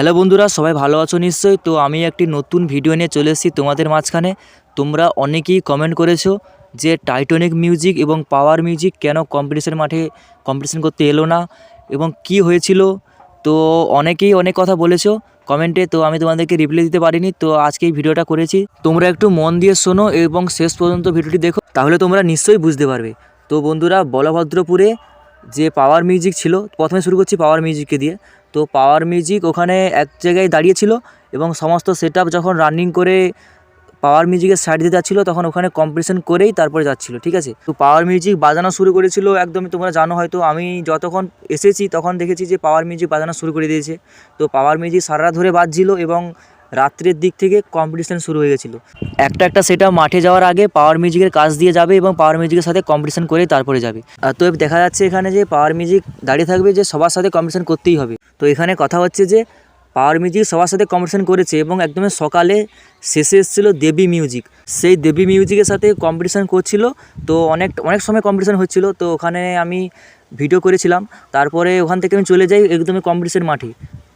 Hello বন্ধুরা, সবাই ভালো আছো নিশ্চয়ই? তো আমি একটি নতুন ভিডিও নিয়ে চলে এসেছি তোমাদের মাঝখানে। তোমরা অনেকেই কমেন্ট করেছ যে টাইটনিক মিউজিক এবং পাওয়ার মিউজিক কেন কম্পিটিশন মাঠে কম্পিটিশন করতে এলো না এবং কি হয়েছিল? তো অনেকেই অনেক কথা বলেছ কমেন্টে তো আমি তোমাদেরকে রিপ্লাই দিতে পারিনি। তো আজকে এই ভিডিওটা করেছি। তোমরা একটু মন দিয়ে শোনো এবং শেষ পর্যন্ত ভিডিওটি দেখো, তাহলে তোমরা নিশ্চয়ই বুঝতে পারবে। তো বন্ধুরা, বলভদ্রপুরে যে পাওয়ার মিউজিক ছিল, প্রথমে শুরু করছি পাওয়ার মিউজিককে দিয়ে। তো পাওয়ার মিউজিক ওখানে এক জায়গায় দাঁড়িয়েছিল এবং সমস্ত সেট যখন রানিং করে পাওয়ার মিউজিকের সাইড দিয়ে যাচ্ছিল, তখন ওখানে কম্পিটিশন করেই তারপরে যাচ্ছিল, ঠিক আছে? তো পাওয়ার মিউজিক বাজানো শুরু করেছিল, একদমই তোমরা জানো হয়তো, আমি যতক্ষণ এসেছি তখন দেখেছি যে পাওয়ার মিউজিক বাজানো শুরু করে দিয়েছে। তো পাওয়ার মিউজিক সারা ধরে বাজছিল এবং রাত্রের দিক থেকে কম্পিটিশন শুরু হয়ে গেছিল। একটা একটা সেটা মাঠে যাওয়ার আগে পাওয়ার মিউজিকের কাজ দিয়ে যাবে এবং পাওয়ার মিউজিকের সাথে কম্পিটিশন করে তারপরে যাবে। তো দেখা যাচ্ছে এখানে যে পাওয়ার মিউজিক দাঁড়িয়ে থাকবে যে সবার সাথে কম্পিটিশন করতেই হবে। এখানে কথা হচ্ছে যে পাওয়ার মিউজিক সবার সাথে কম্পিটিশন করেছে এবং একদমই সকালে শেষে এসেছিল দেবী মিউজিক সেই দেবী মিউজিকের সাথে কম্পিটিশান করছিল, তো অনেক অনেক সময় কম্পিটিশান হচ্ছিল। তো ওখানে আমি ভিডিও করেছিলাম। তারপরে ওখান থেকে আমি চলে যাই একদমই কম্পিটিশান মাঠে।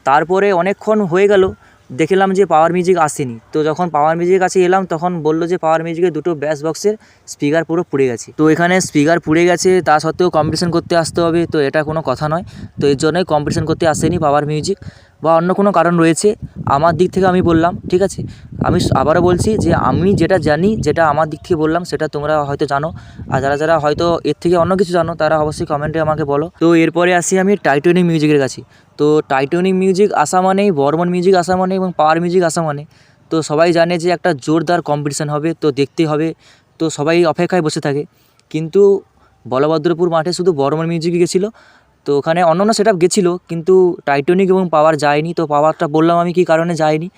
তারপরে অনেকক্ষণ হয়ে গেল। দেখলাম যে পাওয়ার মিউজিক আসেনি। তো যখন পাওয়ার মিউজিক কাছে এলাম, তখন বলল যে পাওয়ার মিউজিকের দুটো ব্যাস বক্সের স্পিকার পুরো পুড়ে গেছে। তো এখানে স্পিকার পুড়ে গেছে, তা সত্ত্বেও কম্পিটিশন করতে আসতে হবে, তো এটা কোনো কথা নয়। তো এর জন্যই কম্পিটিশন করতে আসেনি পাওয়ার মিউজিক বা অন্য কোনো কারণ রয়েছে, আমার দিক থেকে আমি বললাম, ঠিক আছে? আমি আবারও বলছি যে আমি যেটা জানি, যেটা আমার দিক থেকে বললাম, সেটা তোমরা হয়তো জানো। আর যারা যারা হয়তো এর থেকে অন্য কিছু জানো, তারা অবশ্যই কমেন্টে আমাকে বলো। তো এরপরে আসি আমি টাইটনিক মিউজিকের কাছে। তো টাইটনিক মিউজিক আসা মানেই বর্মন মিউজিক আসা মানে এবং পাওয়ার মিউজিক আসা মানে। তো সবাই জানে যে একটা জোরদার কম্পিটিশান হবে, তো দেখতে হবে। তো সবাই অপেক্ষায় বসে থাকে। কিন্তু বলভদ্রপুর মাঠে শুধু বর্মন মিউজিকই গেছিল। তো ওখানে অন্য অন্য সেট গেছিল, কিন্তু টাইটনিক এবং পাওয়ার যায়নি, তো পাওয়ারটা বললাম আমি কী কারণে যায়নি?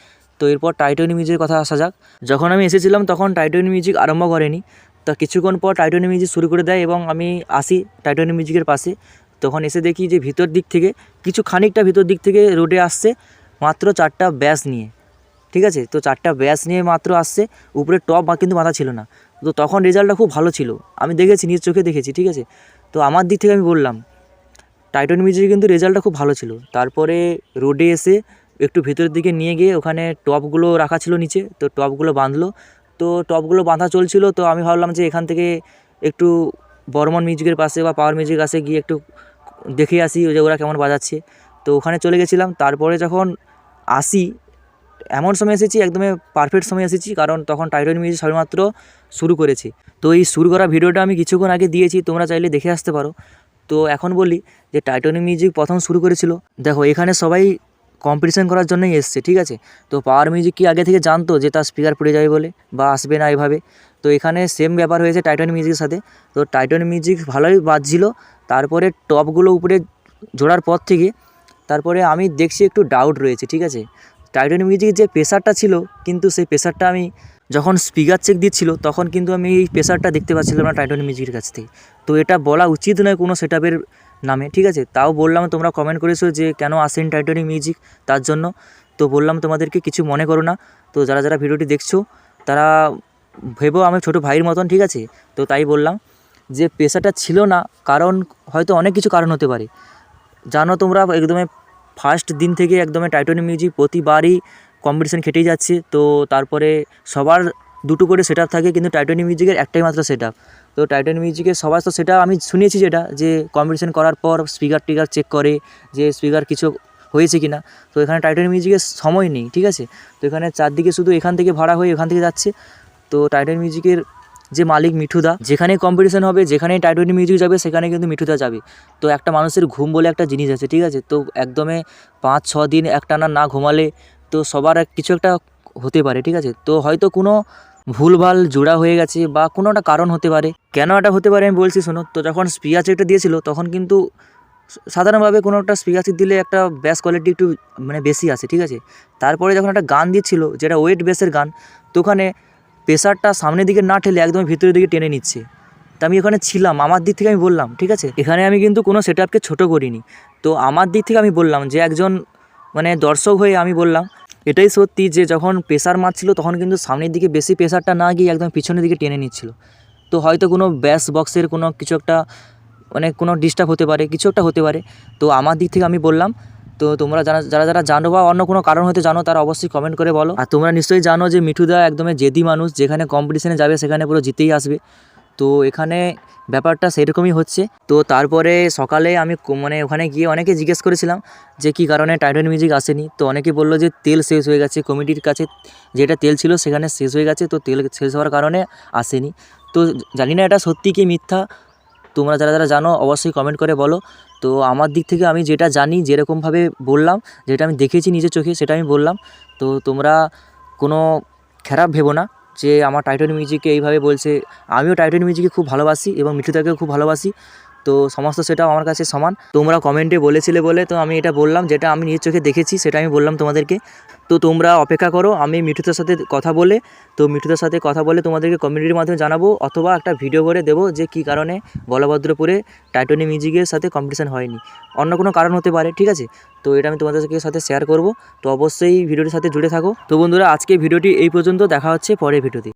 তো এরপর টাইটনি মিউজিকের কথা আসা যাক। যখন আমি এসেছিলাম তখন টাইটনি মিউজিক আরম্ভ করেনি। তা কিছুক্ষণ পর টাইটনি মিউজিক শুরু করে দেয় এবং আমি আসি টাইটনি মিউজিকের পাশে। তখন এসে দেখি যে ভিতর দিক থেকে কিছু খানিকটা ভিতর দিক থেকে রোডে আসছে মাত্র চারটা ব্যাস নিয়ে। ঠিক আছে? তো চারটা ব্যাস নিয়ে মাত্র আসছে, উপরে টপ কিন্তু বাঁধা ছিল না। তো তখন রেজাল্টটা খুব ভালো ছিল। আমি দেখেছি, নিজ চোখে দেখেছি, ঠিক আছে? তো আমার দিক থেকে আমি বললাম টাইটন মিউজিকের কিন্তু রেজাল্টটা খুব ভালো ছিল। তারপরে রোডে এসে একটু ভেতরের দিকে নিয়ে গিয়ে ওখানে টপগুলো রাখা ছিল নিচে, তো টপগুলো বাঁধলো। তো টপগুলো বাঁধা চলছিল, তো আমি ভাবলাম যে এখান থেকে একটু বর্মন মিউজিকের পাশে বা পাওয়ার মিউজিক কাছে গিয়ে একটু দেখে আসি যে ওরা কেমন বাজাচ্ছে। তো ওখানে চলে গেছিলাম, তারপরে যখন আসি, এমন সময় এসেছি, একদমই পারফেক্ট সময় এসেছি, কারণ তখন টাইটন মিউজিক সবেমাত্র শুরু করেছে। তো এই শুরু করা ভিডিওটা আমি কিছুক্ষণ আগে দিয়েছি, তোমরা চাইলে দেখে আসতে পারো। তো এখন বলি যে টাইটনিক মিউজিক প্রথম শুরু করেছিল। দেখো, এখানে সবাই কম্পিটিশন করার জন্যই এসছে, ঠিক আছে? তো পাওয়ার মিউজিক কি আগে থেকে জানতো যে তার স্পিকার পড়ে যাবে বলে বা আসবে না এভাবে? তো এখানে সেম ব্যাপার হয়েছে টাইটন মিউজিকের সাথে। তো টাইটন মিউজিক ভালোই বাজছিল। তারপরে টপগুলো উপরে জোড়ার পর থেকে তারপরে আমি দেখছি একটু ডাউট রয়েছে, ঠিক আছে? টাইটন মিউজিকের যে প্রেশারটা ছিল, কিন্তু সেই প্রেশারটা আমি যখন স্পিকার চেক দিচ্ছিল, তখন কিন্তু আমি এই প্রেশারটা দেখতে পাচ্ছিলাম না টাইটন মিউজিকের কাছ থেকে। তো এটা বলা উচিত নয় কোনো সেট নামে, ঠিক আছে? তাও বললাম, তোমরা কমেন্ট করেছ যে কেন আসেন টাইটনিক মিউজিক তার জন্য। তো বললাম, তোমাদেরকে কিছু মনে করো না। তো যারা যারা ভিডিওটি দেখছ, তারা ভেবো আমি ছোটো ভাইয়ের মতন, ঠিক আছে? তো তাই বললাম যে পেশাটা ছিল না, কারণ হয়তো অনেক কিছু কারণ হতে পারে। জানো তোমরা, একদমই ফার্স্ট দিন থেকে একদমই টাইটনিক মিউজিক প্রতিবারই কম্পিটিশান খেটেই যাচ্ছে। তো তারপরে সবার দুটো করে সেট থাকে, কিন্তু টাইটনিক মিউজিকের একটাই মাত্র সেট তো টাইটন মিউজিকের সবার তো সেটা আমি শুনেছি যেটা, যে কম্পিটিশান করার পর স্পিকার টিকার চেক করে যে স্পিকার কিছু হয়েছে কি না তো এখানে টাইটন মিউজিকের সময় নেই, ঠিক আছে? তো এখানে চারদিকে শুধু এখান থেকে ভাড়া হয়ে এখান থেকে যাচ্ছে। তো টাইটন মিউজিকের যে মালিক মিঠুদা, যেখানে কম্পিটিশন হবে যেখানে টাইটন মিউজিক যাবে, সেখানে কিন্তু মিঠুদা যাবে। তো একটা মানুষের ঘুম বলে একটা জিনিস আছে, ঠিক আছে? তো একদমে পাঁচ, ছ দিন একটানা না ঘুমালে তো সবার কিছু একটা হতে পারে, ঠিক আছে? তো হয়তো কোনো ভুলভাল জোড়া হয়ে গেছে বা কোনো একটা কারণ হতে পারে। কেন এটা হতে পারে আমি বলছি, শোনো, তো যখন স্পিকার চেকটা দিয়েছিল, তখন কিন্তু সাধারণভাবে কোনো একটা স্পিকার দিলে একটা ব্যাস কোয়ালিটি একটু মানে বেশি আসে, ঠিক আছে? তারপরে যখন একটা গান দিচ্ছিল, যেটা ওয়েট বেসের গান, তো ওখানে প্রেশারটা সামনের দিকে না ঠেলে একদম ভিতরের দিকে টেনে নিচ্ছে। তা আমি ওখানে ছিলাম, আমার দিক থেকে আমি বললাম, ঠিক আছে? এখানে আমি কিন্তু কোনো সেট আপকে ছোটো করিনি। তো আমার দিক থেকে আমি বললাম যে একজন মানে দর্শক হয়ে আমি বললাম, এটাই সত্যি যে যখন প্রেশার মারছিল তখন কিন্তু সামনের দিকে বেশি প্রেশারটা না গিয়ে একদম পিছনের দিকে টেনে নিচ্ছিল। তো হয়তো কোনো ব্যাস বক্সের কোনো কিছু একটা মানে কোনো ডিস্টার্ব হতে পারে, কিছু একটা হতে পারে। তো আমার দিক থেকে আমি বললাম তো তোমরা যারা যারা যারা জানো বা অন্য কোনো কারণ হয়তো জানো, তারা অবশ্যই কমেন্ট করে বলো। আর তোমরা নিশ্চয়ই জানো যে মিঠুদা একদমই জেদি মানুষ, যেখানে কম্পিটিশনে যাবে সেখানে পুরো জিতেই আসবে। তো এখানে ব্যাপারটা সেরকমই হচ্ছে। তো তারপরে সকালে আমি মানে ওখানে গিয়ে অনেকে জিজ্ঞেস করেছিলাম যে কী কারণে টাইটান মিউজিক আসেনি। তো অনেকে বলল যে তেল শেষ হয়ে গেছে কমিটির কাছে যেটা তেল ছিল সেখানে শেষ হয়ে গেছে, তো তেল শেষ হওয়ার কারণে আসেনি। তো জানি না এটা সত্যি কি মিথ্যা, তোমরা যারা যারা জানো অবশ্যই কমেন্ট করে বলো। তো আমার দিক থেকে আমি যেটা জানি, যেরকমভাবে বললাম, যেটা আমি দেখেছি নিজের চোখে, সেটা আমি বললাম। তো তোমরা কোনো খারাপ ভেবো না যে আমার টাইটন মিউজিককে এইভাবে বলছে। আমিও টাইটন মিউজিককে খুব ভালোবাসি এবং মিঠুদাকেও খুব ভালোবাসি। তো সমস্ত সেটাও আমার কাছে সমান। তোমরা কমেন্টে বলেছিলে বলে তো আমি এটা বললাম, যেটা আমি নিজের চোখে দেখেছি সেটা আমি বললাম তোমাদেরকে। তো তোমরা অপেক্ষা করো, আমি মিঠুদের সাথে কথা বলে, তো মিঠুদের সাথে কথা বলে তোমাদেরকে কমিউনিটির মাধ্যমে জানাব, অথবা একটা ভিডিও করে দেবো যে কী কারণে বলভদ্রপুরে টাইটনি মিউজিকের সাথে কম্পিটিশান হয়নি। অন্য কোনো কারণ হতে পারে, ঠিক আছে? তো এটা আমি তোমাদের সাথে শেয়ার করব। তো অবশ্যই ভিডিওটির সাথে জুড়ে থাকো। তো বন্ধুরা আজকে ভিডিওটি এই পর্যন্ত, দেখা হচ্ছে পরের ভিডিওতে